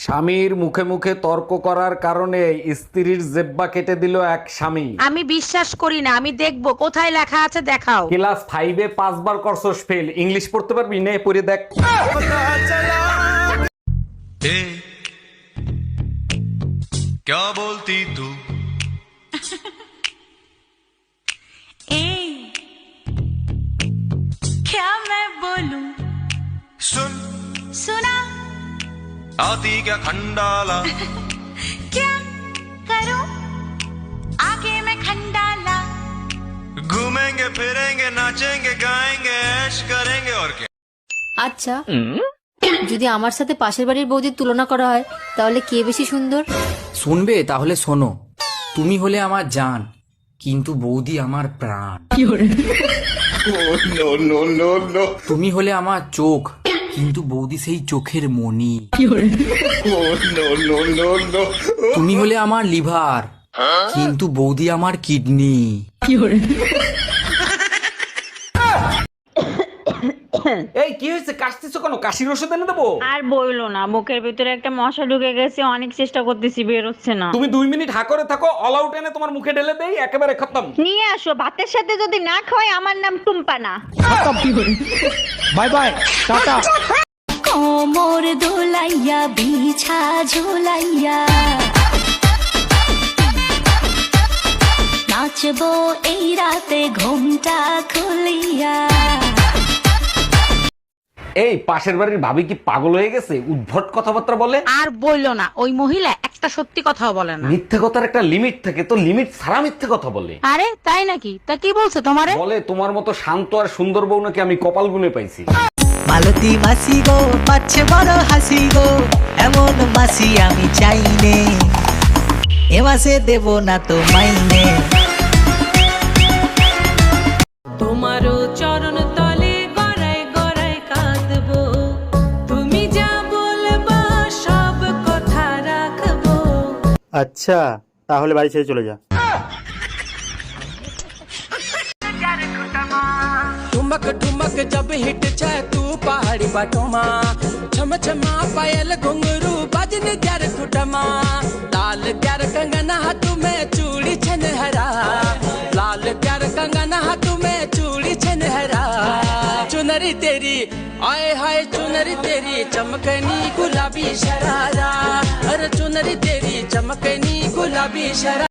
স্বামীর মুখে মুখে তর্ক করার কারণে স্ত্রীর জেব্বা কেটে দিল এক স্বামী আমি বিশ্বাস করি না আমি দেখবো কোথায় লেখা আছে দেখাও ক্লাস ফাইভে পাঁচবার করছস ফেল ইংলিশ পড়তে পারবি নে পড়ে দেখ ए, क्या बोलती तू ए क्या मैं बोलूं सुन सुना आती क्या खंडाला क्या करूं आगे मैं खंडाला घूमेंगे फिरेंगे नाचेंगे गाएंगे ऐश करेंगे और क्या আচ্ছা যদি আমার সাথে পাশের বাড়ির বৌদির তুলনা করা হয় তাহলে কে বেশি সুন্দর শুনবে তাহলে শোনো তুমি হলে আমার জান কিন্তু বৌদি আমার প্রাণ তুমি হলে আমার চোখ কিন্তু বৌদি সেই চোখের মনি তুমি হলে আমার লিভার কিন্তু বৌদি আমার কিডনি। এই কি হয়েছে? কাশতেছো কেন? কাশির ওষুধ এনে দেবো? আর বইলো না বুকের ভিতরে একটা মশা ঢুকে গেছে অনেক চেষ্টা করতেছি বের হচ্ছে না। তুমি দুই মিনিট হা করে থাকো অল আউট এনে তোমার মুখে ঢেলে দেই একেবারে খতম। নিয়ে আসো ভাতের সাথে যদি না আমার নাম টুম্পা না কোমর দোলাইয়া বিছা ঝোলাইয়া। নাচবো এই রাতে ঘুমটা খুলিয়া। এই পাশের বাড়ির ভাবি কি পাগল হয়ে গেছে? উদ্ভট কথাবার্তা বলে? আর বইলো না ওই মহিলা একটা সত্যি কথাও বলে না। মিথ্যে কথার একটা লিমিট থাকে তো লিমিট ছাড়া মিথ্যে কথা বলে। আরে তাই নাকি? তা কি বলছে তোমারে? বলে তোমার মতো শান্ত আর সুন্দর বউ নাকি আমি কপাল গুনে পাইছি? মালতী মাসি গো পাচ্ছে বড় হাসি গো এমন মাসি আমি চাইনে এ মাসে দেব না তো মাইনে। আচ্ছা তাহলে বাড়ি ছেড়ে চলে যা ठुमक ठुमक जब हिट छे तू पहाड़ी बटोमा छम छमा पायल घुंगरू बजन ग्यार खुटमा लाल ग्यार कंगना हाथ में चूड़ी छन हरा लाल ग्यार कंगना तेरी चमकनी गुलाबी शरारा। अरे चुनरी तेरी चमकनी गुलाबी शरारा।